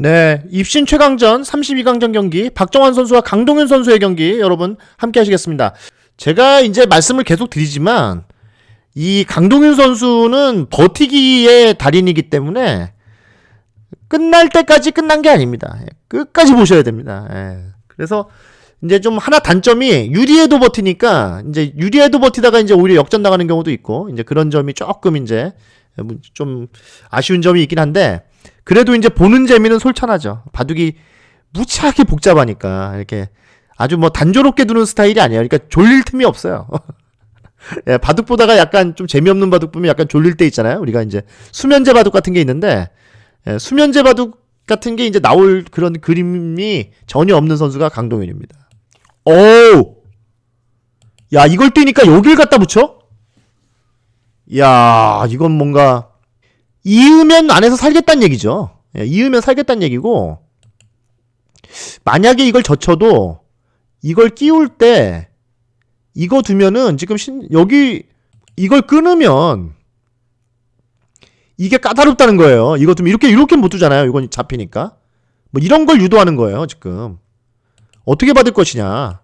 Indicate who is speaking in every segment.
Speaker 1: 네, 입신 최강전 32강전 경기 박정환 선수와 강동윤 선수의 경기 여러분 함께 하시겠습니다. 제가 이제 말씀을 계속 드리지만 이 강동윤 선수는 버티기의 달인이기 때문에 끝날 때까지 끝난 게 아닙니다. 예, 끝까지 보셔야 됩니다. 예. 그래서 이제 좀 하나 단점이 유리에도 버티니까 이제 유리에도 버티다가 이제 오히려 역전 나가는 경우도 있고 이제 그런 점이 조금 이제 좀 아쉬운 점이 있긴 한데 그래도 이제 보는 재미는 솔찬하죠. 바둑이 무지하게 복잡하니까 이렇게 아주 뭐 단조롭게 두는 스타일이 아니에요. 그러니까 졸릴 틈이 없어요. 예, 바둑 보다가 약간 좀 재미없는 바둑 보면 약간 졸릴 때 있잖아요. 우리가 이제 수면제 바둑 같은 게 있는데 예, 수면제 바둑 같은 게 이제 나올 그런 그림이 전혀 없는 선수가 강동윤입니다. 오! 야, 이걸 뛰니까 여길 갖다 붙여? 야, 이건 뭔가 이으면 안에서 살겠다는 얘기죠. 예, 이으면 살겠다는 얘기고 만약에 이걸 젖혀도 이걸 끼울 때 이거 두면은 지금 신, 여기 이걸 끊으면 이게 까다롭다는 거예요. 이거 두면 이렇게 이렇게 못 두잖아요. 이건 잡히니까 뭐 이런 걸 유도하는 거예요. 지금 어떻게 받을 것이냐.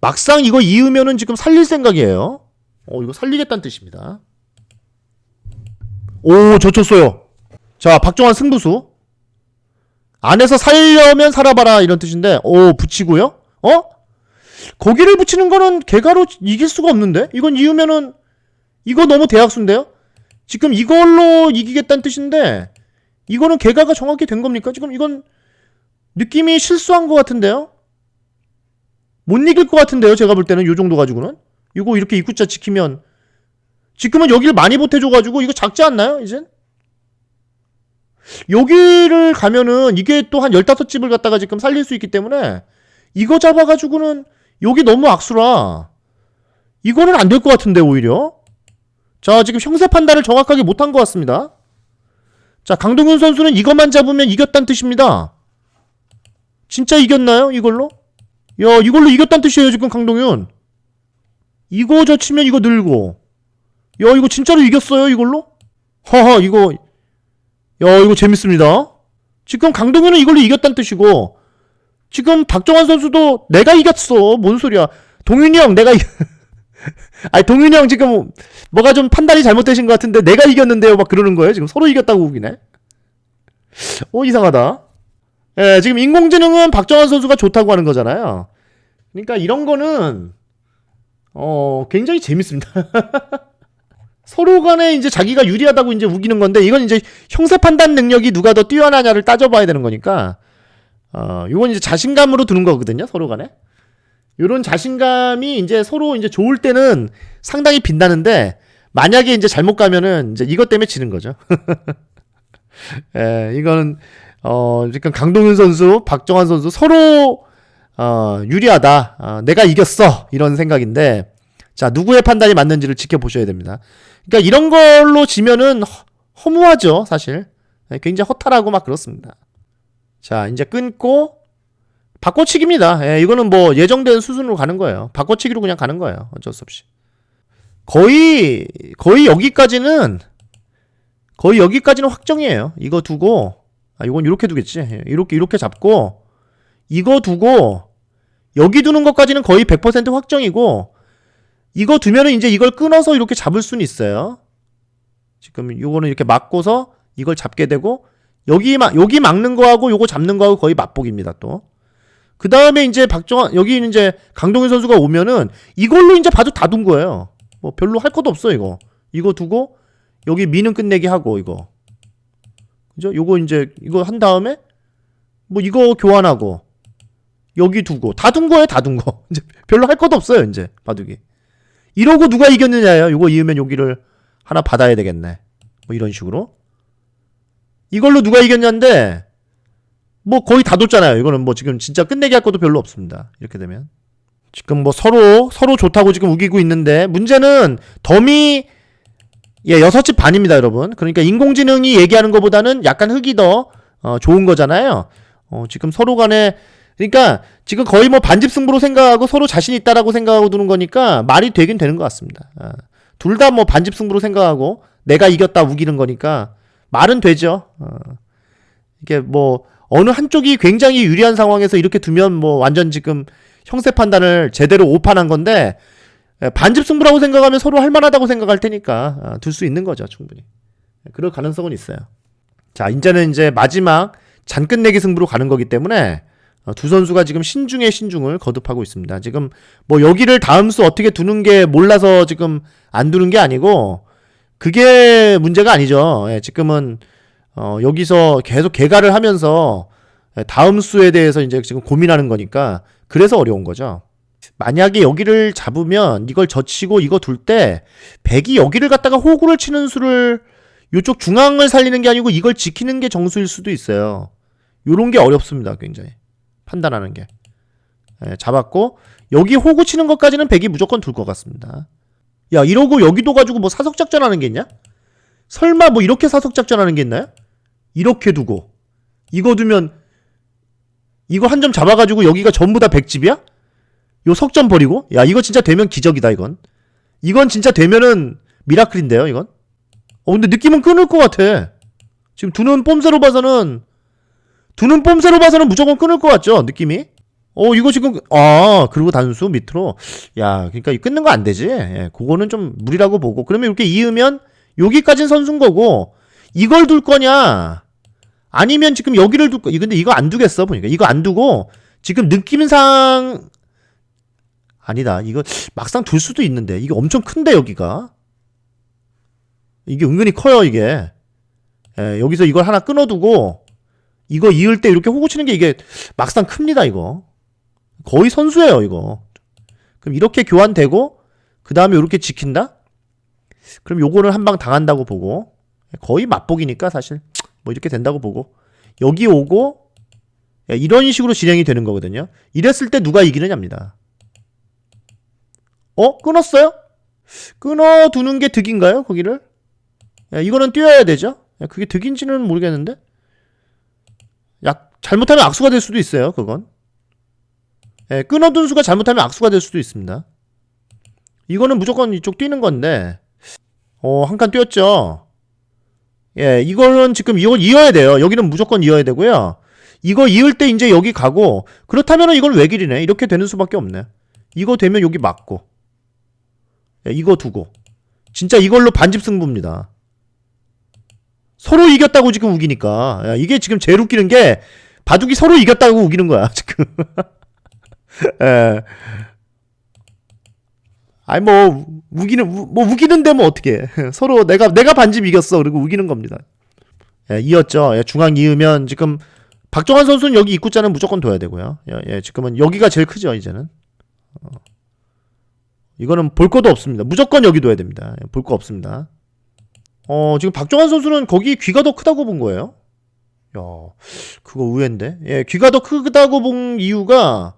Speaker 1: 막상 이거 이으면은 지금 살릴 생각이에요. 어 이거 살리겠다는 뜻입니다. 오, 젖혔어요. 자, 박정환 승부수. 안에서 살려면 살아봐라 이런 뜻인데, 오, 붙이고요. 어? 거기를 붙이는 거는 개가로 이길 수가 없는데? 이건 이으면은, 이거 너무 대학수인데요? 지금 이걸로 이기겠다는 뜻인데, 이거는 개가가 정확히 된 겁니까? 지금 이건 느낌이 실수한 것 같은데요? 못 이길 것 같은데요? 제가 볼 때는 이 정도 가지고는. 이거 이렇게 입구자 지키면 지금은 여기를 많이 보태줘가지고 이거 작지 않나요, 이젠? 여기를 가면은 이게 또 한 15집을 갖다가 지금 살릴 수 있기 때문에 이거 잡아가지고는 여기 너무 악수라. 이거는 안 될 것 같은데, 오히려. 자, 지금 형세 판단을 정확하게 못한 것 같습니다. 자, 강동윤 선수는 이것만 잡으면 이겼다는 뜻입니다. 진짜 이겼나요? 이걸로? 야, 이걸로 이겼다는 뜻이에요, 지금 강동윤. 이거 젖히면 이거 늘고. 야, 이거 진짜로 이겼어요, 이걸로? 허허, 이거. 야, 이거 재밌습니다. 지금 강동현은 이걸로 이겼다는 뜻이고, 지금 박정환 선수도 내가 이겼어. 뭔 소리야. 동윤이 형, 내가, 이... 아니, 동윤이 형 지금 뭐가 좀 판단이 잘못되신 것 같은데, 내가 이겼는데요. 막 그러는 거예요. 지금 서로 이겼다고 우기네. 어, 이상하다. 예, 지금 인공지능은 박정환 선수가 좋다고 하는 거잖아요. 그러니까 이런 거는, 어, 굉장히 재밌습니다. 서로 간에 이제 자기가 유리하다고 이제 우기는 건데 이건 이제 형세 판단 능력이 누가 더 뛰어나냐를 따져봐야 되는 거니까 어 이건 이제 자신감으로 두는 거거든요 서로 간에 이런 자신감이 이제 서로 이제 좋을 때는 상당히 빛나는데 만약에 이제 잘못 가면은 이제 이것 때문에 지는 거죠. 예, 이거는 어 지금 강동윤 선수, 박정환 선수 서로 어 유리하다. 어, 내가 이겼어 이런 생각인데 자 누구의 판단이 맞는지를 지켜보셔야 됩니다. 그러니까 이런 걸로 지면은 허, 무하죠 사실. 네, 굉장히 허탈하고 막 그렇습니다. 자, 이제 끊고 바꿔치기입니다. 예, 이거는 뭐 예정된 수순으로 가는 거예요. 바꿔치기로 그냥 가는 거예요. 어쩔 수 없이. 거의 거의 여기까지는 거의 여기까지는 확정이에요. 이거 두고 아 이건 이렇게 두겠지. 예, 이렇게 이렇게 잡고 이거 두고 여기 두는 것까지는 거의 100% 확정이고 이거 두면은 이제 이걸 끊어서 이렇게 잡을 수는 있어요. 지금 요거는 이렇게 막고서 이걸 잡게 되고 여기 막 여기 막는 거하고 요거 잡는 거하고 거의 맞복입니다 또. 그 다음에 이제 박정환 여기 이제 강동현 선수가 오면은 이걸로 이제 봐도 다 둔 거예요. 뭐 별로 할 것도 없어 이거. 이거 두고 여기 미는 끝내기 하고 이거. 그죠? 요거 이제 이거 한 다음에 뭐 이거 교환하고 여기 두고 다 둔 거예요 다 둔 거. 이제 별로 할 것도 없어요 이제 바둑이. 이러고 누가 이겼느냐요. 이거 이으면 여기를 하나 받아야 되겠네. 뭐 이런 식으로. 이걸로 누가 이겼냐인데 뭐 거의 다 뒀잖아요. 이거는 뭐 지금 진짜 끝내기 할 것도 별로 없습니다. 이렇게 되면. 지금 뭐 서로 서로 좋다고 지금 우기고 있는데 문제는 덤이 예, 여섯 집 반입니다, 여러분. 그러니까 인공지능이 얘기하는 것보다는 약간 흙이 더 어, 좋은 거잖아요. 어, 지금 서로 간에 그러니까 지금 거의 뭐 반집 승부로 생각하고 서로 자신 있다라고 생각하고 두는 거니까 말이 되긴 되는 것 같습니다. 아, 둘다 뭐 반집 승부로 생각하고 내가 이겼다 우기는 거니까 말은 되죠. 어. 이게 뭐 어느 한쪽이 굉장히 유리한 상황에서 이렇게 두면 뭐 완전 지금 형세 판단을 제대로 오판한 건데 예, 반집 승부라고 생각하면 서로 할 만하다고 생각할 테니까 아, 둘수 있는 거죠 충분히 예, 그럴 가능성은 있어요 자 이제는 이제 마지막 잔끝내기 승부로 가는 거기 때문에 어, 두 선수가 지금 신중에 신중을 거듭하고 있습니다 지금 뭐 여기를 다음 수 어떻게 두는 게 몰라서 지금 안 두는 게 아니고 그게 문제가 아니죠 예, 지금은 어, 여기서 계속 개가를 하면서 예, 다음 수에 대해서 이제 지금 고민하는 거니까 그래서 어려운 거죠. 만약에 여기를 잡으면 이걸 젖히고 이거 둘 때 백이 여기를 갖다가 호구를 치는 수를 요쪽 중앙을 살리는 게 아니고 이걸 지키는 게 정수일 수도 있어요. 요런 게 어렵습니다. 굉장히 판단하는 게. 예, 잡았고 여기 호구 치는 것까지는 백이 무조건 둘 것 같습니다. 야 이러고 여기도 가지고 뭐 사석 작전하는 게 있냐? 설마 뭐 이렇게 사석 작전하는 게 있나요? 이렇게 두고 이거 두면 이거 한 점 잡아가지고 여기가 전부 다 백집이야? 요 석점 버리고? 야 이거 진짜 되면 기적이다 이건 이건 진짜 되면은 미라클인데요 이건 어 근데 느낌은 끊을 것 같아 지금 두는 뽐새로 봐서는 두는 뽐새로 봐서는 무조건 끊을 것 같죠 느낌이 어 이거 지금 아 그리고 단수 밑으로 야 그러니까 이 끊는 거 안 되지 예, 그거는 좀 무리라고 보고 그러면 이렇게 이으면 여기까진 선수인 거고 이걸 둘 거냐 아니면 지금 여기를 둘 거, 근데 이거 안 두겠어, 보니까. 이거 안 두고, 지금 느낌상, 아니다. 이거 막상 둘 수도 있는데. 이게 엄청 큰데, 여기가. 이게 은근히 커요, 이게. 예, 여기서 이걸 하나 끊어두고, 이거 이을 때 이렇게 호구 치는 게 이게 막상 큽니다, 이거. 거의 선수예요, 이거. 그럼 이렇게 교환되고, 그 다음에 이렇게 지킨다? 그럼 요거를 한 방 당한다고 보고, 거의 맛보기니까, 사실. 뭐 이렇게 된다고 보고 여기 오고 야, 이런 식으로 진행이 되는 거거든요. 이랬을 때 누가 이기느냐입니다. 어? 끊었어요? 끊어두는 게 득인가요? 거기를? 야, 이거는 뛰어야 되죠? 야, 그게 득인지는 모르겠는데? 약, 잘못하면 악수가 될 수도 있어요, 그건. 예, 끊어둔 수가 잘못하면 악수가 될 수도 있습니다. 이거는 무조건 이쪽 뛰는 건데, 어, 한 칸 뛰었죠? 예, 이거는 지금 이걸 이어야 돼요. 여기는 무조건 이어야 되고요. 이거 이을 때 이제 여기 가고 그렇다면 이걸 왜 길이네? 이렇게 되는 수밖에 없네. 이거 되면 여기 맞고 예, 이거 두고 진짜 이걸로 반집 승부입니다. 서로 이겼다고 지금 우기니까 야, 이게 지금 제일 웃기는 게 바둑이 서로 이겼다고 우기는 거야 지금. 예. 아니 뭐 우기는 우, 뭐 우기는데 뭐 어떻게 서로 내가 내가 반집 이겼어 그리고 우기는 겁니다. 예, 이었죠. 예, 중앙 이으면 지금 박정환 선수는 여기 입구자는 무조건 둬야 되고요. 예, 예, 지금은 여기가 제일 크죠 이제는. 어. 이거는 볼 것도 없습니다. 무조건 여기 둬야 됩니다. 예, 볼거 없습니다. 어 지금 박정환 선수는 거기 귀가 더 크다고 본 거예요. 야 그거 의외인데. 예, 귀가 더 크다고 본 이유가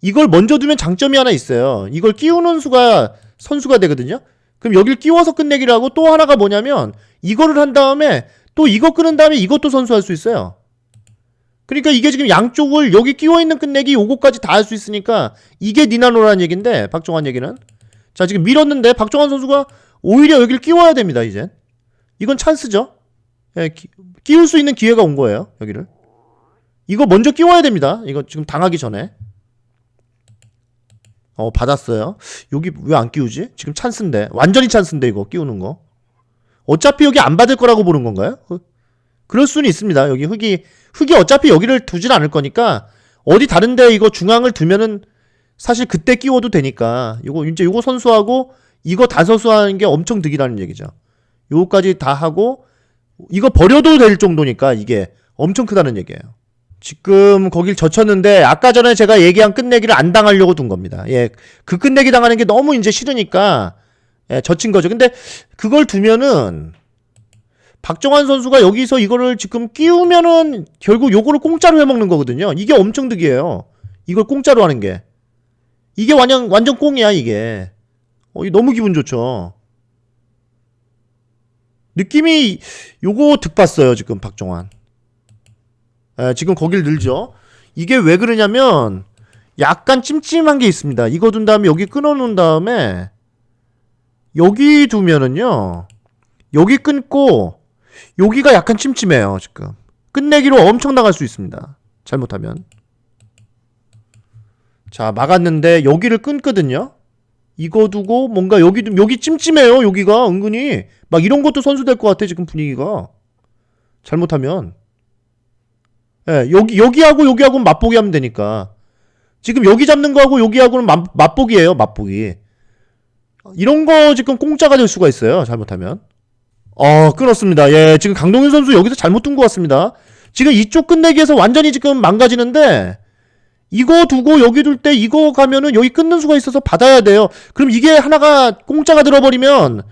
Speaker 1: 이걸 먼저 두면 장점이 하나 있어요. 이걸 끼우는 수가 선수가 되거든요. 그럼 여길 끼워서 끝내기를 하고 또 하나가 뭐냐면 이거를 한 다음에 또 이거 끄는 다음에 이것도 선수할 수 있어요. 그러니까 이게 지금 양쪽을 여기 끼워 있는 끝내기 요거까지 다 할 수 있으니까 이게 니나노라는 얘기인데 박정환 얘기는 자 지금 밀었는데 박정환 선수가 오히려 여기를 끼워야 됩니다 이제 이건 찬스죠. 예, 기, 끼울 수 있는 기회가 온 거예요 여기를 이거 먼저 끼워야 됩니다. 이거 지금 당하기 전에 어 받았어요. 여기 왜 안 끼우지? 지금 찬스인데 완전히 찬스인데 이거 끼우는 거. 어차피 여기 안 받을 거라고 보는 건가요? 어, 그럴 수는 있습니다. 여기 흙이 흙이 어차피 여기를 두진 않을 거니까 어디 다른데 이거 중앙을 두면은 사실 그때 끼워도 되니까 이거 이제 요거 선수하고 이거 다 선수하는 게 엄청 득이라는 얘기죠. 요거까지 다 하고 이거 버려도 될 정도니까 이게 엄청 크다는 얘기예요. 지금 거길 젖혔는데 아까 전에 제가 얘기한 끝내기를 안 당하려고 둔 겁니다. 예, 그 끝내기 당하는 게 너무 이제 싫으니까 예, 젖힌 거죠. 근데 그걸 두면은 박정환 선수가 여기서 이거를 지금 끼우면은 결국 요거를 공짜로 해먹는 거거든요. 이게 엄청 득이에요. 이걸 공짜로 하는 게 이게 완전 완전 꽁이야 이게. 어, 이 너무 기분 좋죠. 느낌이 요거 득 봤어요 지금 박정환. 에, 지금 거길 늘죠. 이게 왜 그러냐면 약간 찜찜한 게 있습니다. 이거 둔 다음에 여기 끊어 놓은 다음에 여기 두면은요. 여기 끊고 여기가 약간 찜찜해요, 지금. 끝내기로 엄청 나갈 수 있습니다. 잘못하면. 자, 막았는데 여기를 끊거든요. 이거 두고 뭔가 여기 여기 찜찜해요. 여기가 은근히 막 이런 것도 선수 될 것 같아 지금 분위기가. 잘못하면. 예, 여기 여기하고 여기하고 맛보기 하면 되니까. 지금 여기 잡는 거하고 여기하고는 맛, 맛보기예요. 맛보기. 이런 거 지금 공짜가 될 수가 있어요. 잘못하면. 어, 끊었습니다. 예, 지금 강동윤 선수 여기서 잘못 둔 것 같습니다. 지금 이쪽 끝내기에서 완전히 지금 망가지는데 이거 두고 여기 둘 때 이거 가면은 여기 끊는 수가 있어서 받아야 돼요. 그럼 이게 하나가 공짜가 들어버리면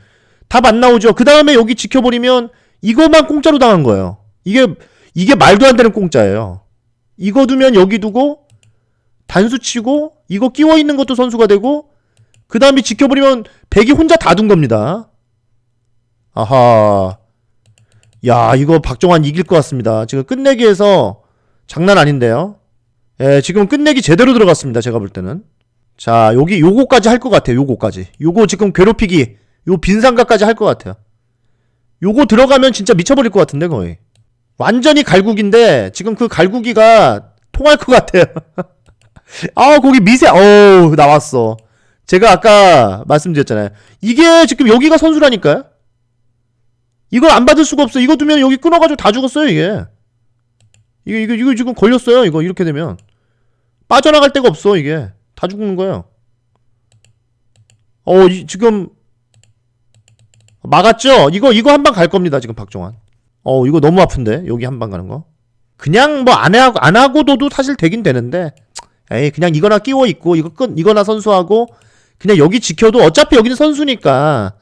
Speaker 1: 답 안 나오죠. 그 다음에 여기 지켜버리면 이거만 공짜로 당한 거예요. 이게 이게 말도 안 되는 공짜예요. 이거 두면 여기 두고 단수 치고 이거 끼워 있는 것도 선수가 되고 그 다음에 지켜버리면 백이 혼자 다 둔 겁니다. 아하. 야, 이거 박정환 이길 것 같습니다. 지금 끝내기에서 장난 아닌데요. 예, 지금 끝내기 제대로 들어갔습니다. 제가 볼 때는. 자, 여기 요거까지 할 것 같아요. 요거까지. 요거 지금 괴롭히기. 요 빈상가까지 할 것 같아요. 요거 들어가면 진짜 미쳐버릴 것 같은데, 거의. 완전히 갈구기인데, 지금 그 갈구기가 통할 것 같아요. 아, 거기 미세, 어우, 나왔어. 제가 아까 말씀드렸잖아요. 이게 지금 여기가 선수라니까요? 이걸 안 받을 수가 없어. 이거 두면 여기 끊어가지고 다 죽었어요, 이게. 이거, 이거, 이거 지금 걸렸어요. 이거, 이렇게 되면. 빠져나갈 데가 없어, 이게. 다 죽는 거예요. 어, 이, 지금. 막았죠? 이거, 이거 한 방 갈 겁니다, 지금 박정환. 어, 이거 너무 아픈데? 여기 한 방 가는 거. 그냥 뭐 안 하고, 안 하고도도 사실 되긴 되는데. 에이, 그냥 이거나 끼워 있고, 이거 끝, 이거나 선수하고, 그냥 여기 지켜도 어차피 여기는 선수니까.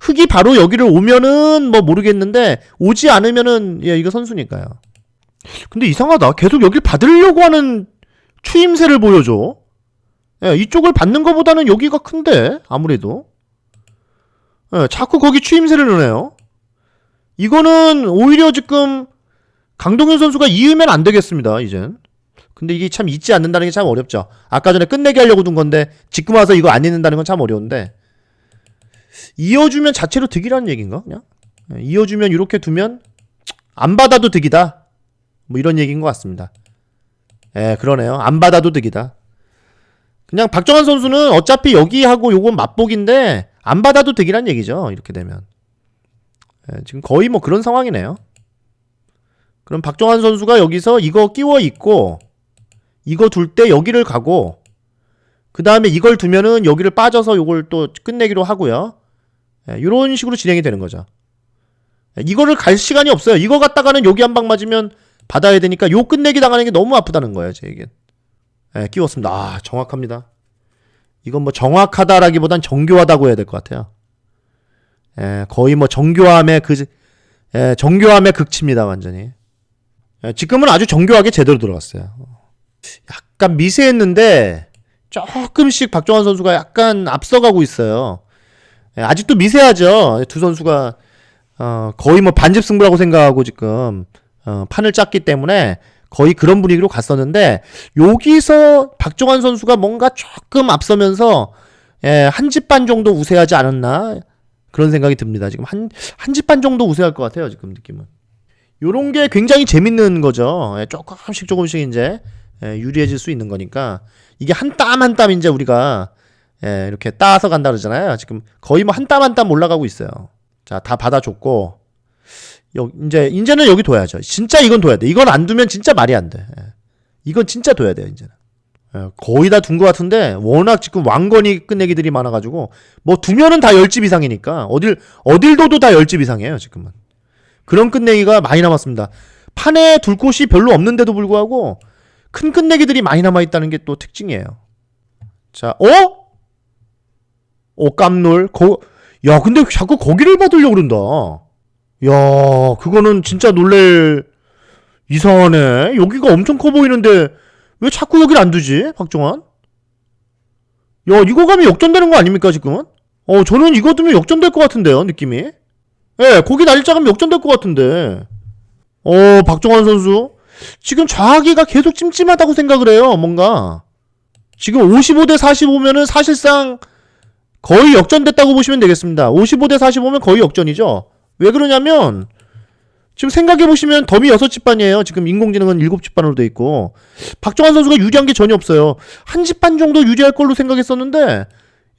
Speaker 1: 흙이 바로 여기를 오면은 뭐 모르겠는데 오지 않으면은 예 이거 선수니까요. 근데 이상하다. 계속 여길 받으려고 하는 추임새를 보여줘. 예, 이쪽을 받는 것보다는 여기가 큰데 아무래도. 예, 자꾸 거기 추임새를 넣네요. 이거는 오히려 지금 강동현 선수가 이으면 안 되겠습니다. 이젠. 근데 이게 참 잊지 않는다는 게 참 어렵죠. 아까 전에 끝내기 하려고 둔 건데 지금 와서 이거 안 잊는다는 건 참 어려운데. 이어주면 자체로 득이라는 얘기인가? 그냥 예, 이어주면 이렇게 두면 안 받아도 득이다. 뭐 이런 얘기인 것 같습니다. 예, 그러네요. 안 받아도 득이다. 그냥 박정환 선수는 어차피 여기 하고 요건 맛보기인데 안 받아도 득이란 얘기죠. 이렇게 되면 예, 지금 거의 뭐 그런 상황이네요. 그럼 박정환 선수가 여기서 이거 끼워 있고 이거 둘 때 여기를 가고 그 다음에 이걸 두면은 여기를 빠져서 요걸 또 끝내기로 하고요. 이런 식으로 진행이 되는 거죠. 예, 이거를 갈 시간이 없어요. 이거 갖다가는 여기 한 방 맞으면 받아야 되니까 요 끝내기 당하는 게 너무 아프다는 거예요, 제 얘기는. 예, 끼웠습니다. 아, 정확합니다. 이건 뭐 정확하다라기보단 정교하다고 해야 될 것 같아요. 예, 거의 뭐 정교함의 그, 예, 정교함의 극치입니다, 완전히. 예, 지금은 아주 정교하게 제대로 들어갔어요. 약간 미세했는데, 조금씩 박정환 선수가 약간 앞서가고 있어요. 예, 아직도 미세하죠. 두 선수가 어, 거의 뭐 반집 승부라고 생각하고 지금 어, 판을 짰기 때문에 거의 그런 분위기로 갔었는데 여기서 박정환 선수가 뭔가 조금 앞서면서 예, 한 집 반 정도 우세하지 않았나 그런 생각이 듭니다. 지금 한 한 집 반 정도 우세할 것 같아요. 지금 느낌은. 요런 게 굉장히 재밌는 거죠. 예, 조금씩 조금씩 이제 예, 유리해질 수 있는 거니까 이게 한 땀 한 땀 이제 우리가 예, 이렇게 따서 간다 그러잖아요. 지금 거의 뭐 한 땀 한 땀 올라가고 있어요. 자, 다 받아줬고, 여, 이제, 이제는 여기 둬야죠. 진짜 이건 둬야 돼. 이건 안 두면 진짜 말이 안 돼. 예. 이건 진짜 둬야 돼요, 이제는. 예, 거의 다 둔 것 같은데, 워낙 지금 왕건이 끝내기들이 많아가지고, 뭐 두면은 다 열집 이상이니까, 어딜, 어딜 둬도 다 열집 이상이에요, 지금은. 그런 끝내기가 많이 남았습니다. 판에 둘 곳이 별로 없는데도 불구하고, 큰 끝내기들이 많이 남아 있다는 게 또 특징이에요. 자, 어? 어, 깜놀. 거, 야, 근데 자꾸 거기를 받으려고 그런다. 야, 그거는 진짜 놀랄 이상하네. 여기가 엄청 커 보이는데 왜 자꾸 여기를 안 두지? 박정환? 야, 이거 가면 역전되는 거 아닙니까, 지금은? 어, 저는 이거 두면 역전될 것 같은데요, 느낌이. 예, 네, 거기 날짜 가면 역전될 것 같은데. 어, 박정환 선수. 지금 좌하기가 계속 찜찜하다고 생각을 해요, 뭔가. 지금 55대 45면은 사실상 거의 역전됐다고 보시면 되겠습니다. 55대 45면 거의 역전이죠. 왜 그러냐면 지금 생각해 보시면 덤이 6집반이에요. 지금 인공지능은 7집반으로 돼 있고. 박정환 선수가 유리한 게 전혀 없어요. 한 집반 정도 유리할 걸로 생각했었는데,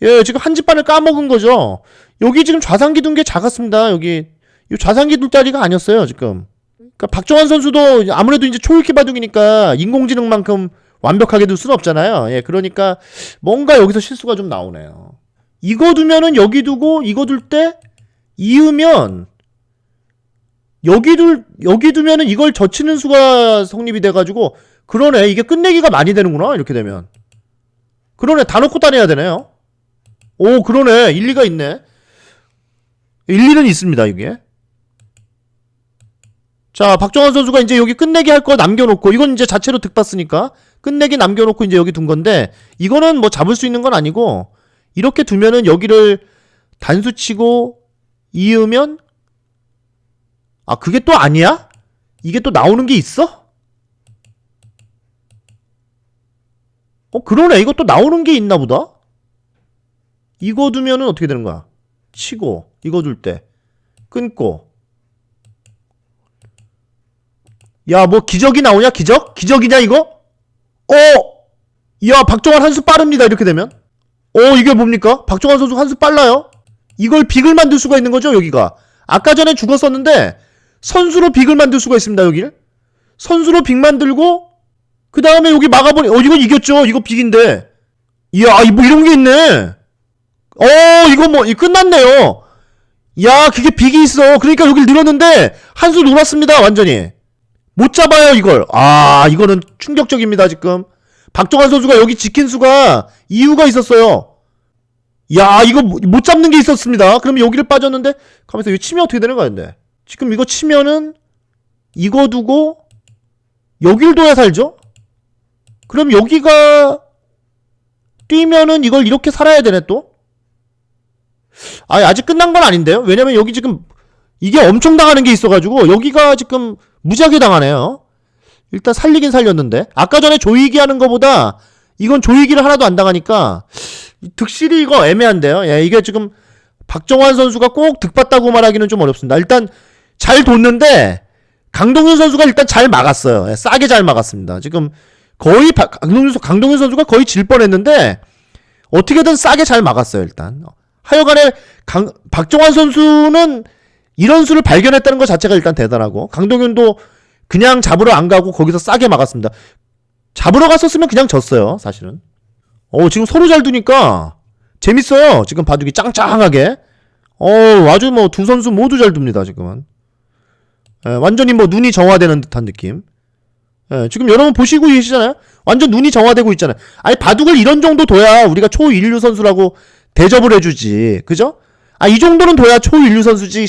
Speaker 1: 예, 지금 한 집반을 까먹은 거죠. 여기 지금 좌상기 둔 게 작았습니다. 여기. 이 좌상기 둘 자리가 아니었어요, 지금. 그러니까 박정환 선수도 아무래도 이제 초읽기 바둑이니까 인공지능만큼 완벽하게 둘 수는 없잖아요. 예, 그러니까 뭔가 여기서 실수가 좀 나오네요. 이거 두면은 여기 두고 이거 둘 때 이으면 여기 둘 여기 두면은 이걸 젖히는 수가 성립이 돼가지고 그러네 이게 끝내기가 많이 되는구나 이렇게 되면 그러네 다 놓고 다녀야 되네요. 오 그러네 일리가 있네. 일리는 있습니다 이게. 자, 박정환 선수가 이제 여기 끝내기 할 거 남겨놓고, 이건 이제 자체로 득봤으니까, 끝내기 남겨놓고 이제 여기 둔 건데, 이거는 뭐 잡을 수 있는 건 아니고, 이렇게 두면은 여기를 단수 치고, 이으면, 아, 그게 또 아니야? 이게 또 나오는 게 있어? 어, 그러네. 또 나오는 게 있나 보다? 이거 두면은 어떻게 되는 거야? 치고, 이거 둘 때, 끊고, 야, 뭐 기적이 나오냐? 기적? 기적이냐 이거? 어! 야, 박정환 한 수 빠릅니다. 이렇게 되면. 어, 이게 뭡니까? 박정환 선수 한 수 빨라요? 이걸 빅을 만들 수가 있는 거죠, 여기가. 아까 전에 죽었었는데 선수로 빅을 만들 수가 있습니다, 여기를. 선수로 빅 만들고 그 다음에 여기 막아버리. 어, 이건 이겼죠. 이거 빅인데. 이야, 이뭐 이런 게 있네. 어, 이거 뭐, 이 끝났네요. 야, 그게 빅이 있어. 그러니까 여기를 늘었는데 한 수 놀았습니다, 완전히. 못 잡아요 이걸 아 이거는 충격적입니다 지금 박정환 선수가 여기 지킨 수가 이유가 있었어요 야 이거 못- 못 잡는 게 있었습니다. 그러면 여기를 빠졌는데 가면서 이거 치면 어떻게 되는 거야 근데? 지금 이거 치면은 이거 두고 여길 둬야 살죠? 그럼 여기가 뛰면은 이걸 이렇게 살아야 되네 또? 아, 아직 끝난 건 아닌데요? 왜냐면 여기 지금 이게 엄청 당하는 게 있어가지고 여기가 지금 무지하게 당하네요. 일단 살리긴 살렸는데. 아까 전에 조이기 하는 거보다 이건 조이기를 하나도 안 당하니까 득실이 이거 애매한데요. 예, 이게 지금 박정환 선수가 꼭 득봤다고 말하기는 좀 어렵습니다. 일단 잘 뒀는데 강동윤 선수가 일단 잘 막았어요. 예, 싸게 잘 막았습니다. 지금 거의 박- 강동윤, 선- 강동윤 선수가 거의 질 뻔했는데 어떻게든 싸게 잘 막았어요. 일단 하여간에 강, 박정환 선수는 이런 수를 발견했다는 것 자체가 일단 대단하고 강동윤도 그냥 잡으러 안 가고 거기서 싸게 막았습니다. 잡으러 갔었으면 그냥 졌어요, 사실은. 어, 지금 서로 잘 두니까 재밌어요. 지금 바둑이 짱짱하게. 어, 아주 뭐 두 선수 모두 잘 둡니다, 지금은. 예, 완전히 뭐 눈이 정화되는 듯한 느낌. 예, 지금 여러분 보시고 계시잖아요? 완전 눈이 정화되고 있잖아요. 아니, 바둑을 이런 정도 둬야 우리가 초인류 선수라고 대접을 해주지. 그죠? 아, 이 정도는 둬야 초인류 선수지.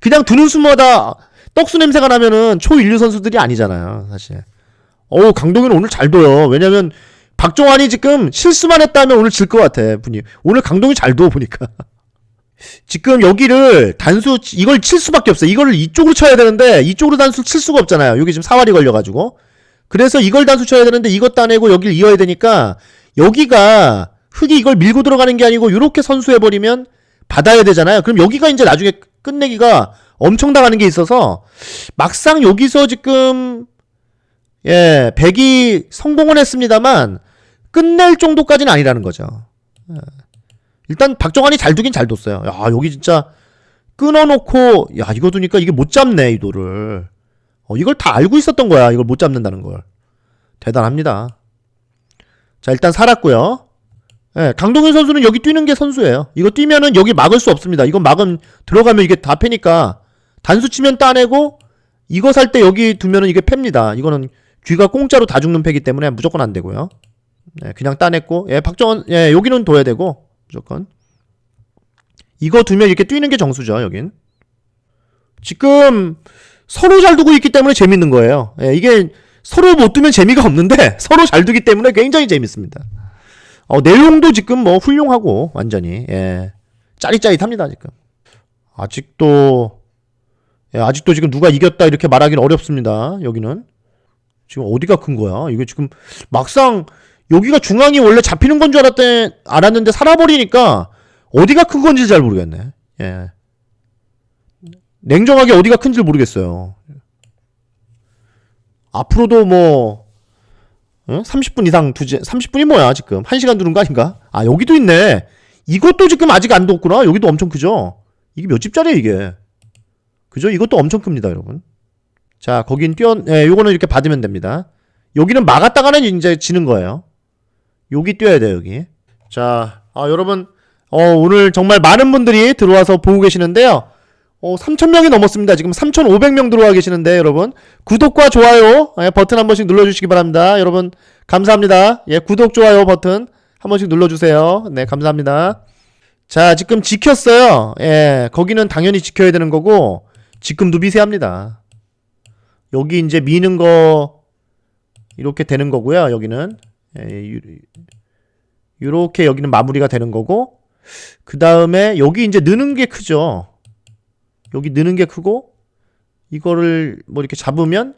Speaker 1: 그냥 두는 수마다 떡수 냄새가 나면은 초인류 선수들이 아니잖아요, 사실. 어우, 강동현 오늘 잘 둬요. 왜냐면 박종환이 지금 실수만 했다면 오늘 질 것 같아, 분이. 오늘 강동이 잘 둬, 보니까. 지금 여기를 단수, 이걸 칠 수밖에 없어요. 이거를 이쪽으로 쳐야 되는데, 이쪽으로 단수 칠 수가 없잖아요. 여기 지금 사활이 걸려가지고. 그래서 이걸 단수 쳐야 되는데, 이것 따내고 여기를 이어야 되니까, 여기가 흙이 이걸 밀고 들어가는 게 아니고, 이렇게 선수해 버리면 받아야 되잖아요. 그럼 여기가 이제 나중에 끝내기가 엄청 당하는 게 있어서, 막상 여기서 지금, 예, 백이 성공은 했습니다만, 끝낼 정도까지는 아니라는 거죠. 예. 일단 박정환이 잘 두긴 잘 뒀어요. 야 여기 진짜 끊어놓고 야 이거 두니까 이게 못 잡네 이 돌을. 어, 이걸 다 알고 있었던 거야 이걸 못 잡는다는 걸. 대단합니다. 자 일단 살았고요. 예, 강동윤 선수는 여기 뛰는 게 선수예요. 이거 뛰면은 여기 막을 수 없습니다. 이건 막은 들어가면 이게 다 패니까 단수 치면 따내고 이거 살 때 여기 두면은 이게 팹니다. 이거는 귀가 공짜로 다 죽는 패기 때문에 무조건 안 되고요. 예, 그냥 따냈고 예, 박정원 예, 여기는 둬야 되고 무조건. 이거 두면 이렇게 뛰는 게 정수죠, 여긴. 지금 서로 잘 두고 있기 때문에 재밌는 거예요. 예, 이게 서로 못 두면 재미가 없는데 서로 잘 두기 때문에 굉장히 재밌습니다. 어, 내용도 지금 뭐 훌륭하고 완전히 예. 짜릿짜릿합니다, 지금. 아직도 예, 아직도 지금 누가 이겼다 이렇게 말하기는 어렵습니다. 여기는. 지금 어디가 큰 거야? 이게 지금 막상 여기가 중앙이 원래 잡히는 건 줄 알았대 알았는데 살아버리니까 어디가 큰 건지 잘 모르겠네. 예. 냉정하게 어디가 큰지 모르겠어요. 앞으로도 뭐 응? 30분 이상 두지 30분이 뭐야 지금 1시간 두는 거 아닌가? 아 여기도 있네 이것도 지금 아직 안 뒀구나 여기도 엄청 크죠 이게 몇 집짜리야 이게 그죠? 이것도 엄청 큽니다 여러분 자 거긴 뛰어 예, 요거는 이렇게 받으면 됩니다 여기는 막았다가는 이제 지는 거예요 여기 뛰어야 돼요 여기 자 아, 여러분 어, 오늘 정말 많은 분들이 들어와서 보고 계시는데요 어, 3,000명이 넘었습니다. 지금 3,500명 들어와 계시는데, 여러분. 구독과 좋아요, 예, 버튼 한 번씩 눌러주시기 바랍니다. 여러분, 감사합니다. 예, 구독, 좋아요 버튼 한 번씩 눌러주세요. 네, 감사합니다. 자, 지금 지켰어요. 예, 거기는 당연히 지켜야 되는 거고, 지금도 미세합니다. 여기 이제 미는 거, 이렇게 되는 거고요, 여기는. 예, 유- 요렇게 여기는 마무리가 되는 거고, 그 다음에 여기 이제 느는 게 크죠. 여기 느는 게 크고 이거를 뭐 이렇게 잡으면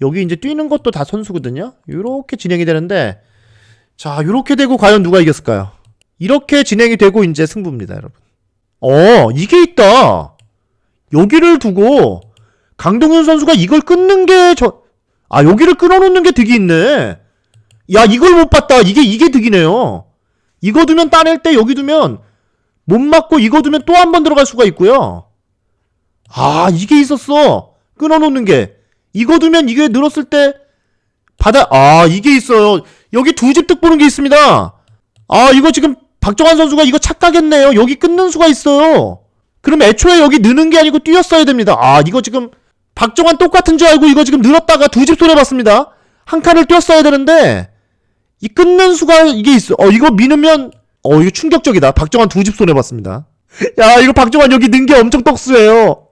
Speaker 1: 여기 이제 뛰는 것도 다 선수거든요. 이렇게 진행이 되는데 자 이렇게 되고 과연 누가 이겼을까요? 이렇게 진행이 되고 이제 승부입니다, 여러분. 어 이게 있다. 여기를 두고 강동윤 선수가 이걸 끊는 게 저 아 여기를 끊어놓는 게 득이 있네. 야 이걸 못 봤다. 이게 이게 득이네요. 이거 두면 따낼 때 여기 두면 못 맞고 이거 두면 또 한 번 들어갈 수가 있고요. 아, 이게 있었어. 끊어놓는 게. 이거 두면 이게 늘었을 때, 받아, 아, 이게 있어요. 여기 두 집 득 보는 게 있습니다. 아, 이거 지금 박정환 선수가 이거 착각했네요. 여기 끊는 수가 있어요. 그럼 애초에 여기 느는 게 아니고 뛰었어야 됩니다. 아, 이거 지금 박정환 똑같은 줄 알고 이거 지금 늘었다가 두 집 손해봤습니다. 한 칸을 뛰었어야 되는데, 이 끊는 수가 이게 있어. 어, 이거 미누면, 어, 이거 충격적이다. 박정환 두 집 손해봤습니다. 야, 이거 박정환 여기 는 게 엄청 떡수예요.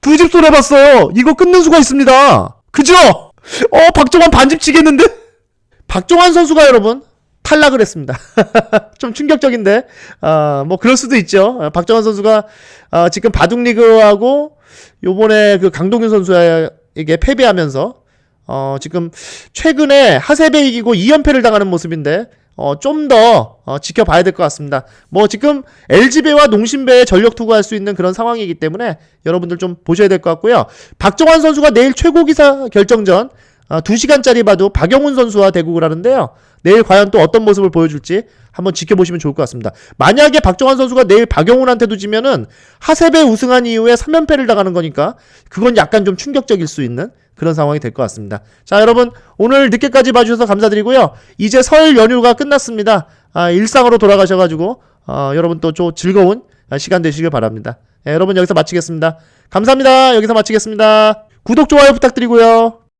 Speaker 1: 두 집 손해봤어요. 이거 끊는 수가 있습니다. 그죠? 어, 박정환 반집 치겠는데? 박정환 선수가 여러분, 탈락을 했습니다. 좀 충격적인데, 아, 뭐, 그럴 수도 있죠. 아, 박정환 선수가, 아, 지금 바둑리그하고, 요번에 그 강동윤 선수에게 패배하면서, 어, 지금, 최근에 하세배 이기고 2연패를 당하는 모습인데, 어, 좀 더, 어, 지켜봐야 될 것 같습니다. 뭐, 지금, LG배와 농심배에 전력 투구할 수 있는 그런 상황이기 때문에, 여러분들 좀 보셔야 될 것 같고요. 박정환 선수가 내일 최고기사 결정전, 어, 2시간짜리 봐도 박영훈 선수와 대국을 하는데요. 내일 과연 또 어떤 모습을 보여줄지 한번 지켜보시면 좋을 것 같습니다. 만약에 박정환 선수가 내일 박영훈한테도 지면은 하세배 우승한 이후에 3연패를 당하는 거니까 그건 약간 좀 충격적일 수 있는 그런 상황이 될 것 같습니다. 자, 여러분 오늘 늦게까지 봐주셔서 감사드리고요. 이제 설 연휴가 끝났습니다. 아, 일상으로 돌아가셔가지고 어, 여러분 또 좀 즐거운 시간 되시길 바랍니다. 예, 여러분 여기서 마치겠습니다. 감사합니다. 여기서 마치겠습니다. 구독 좋아요 부탁드리고요.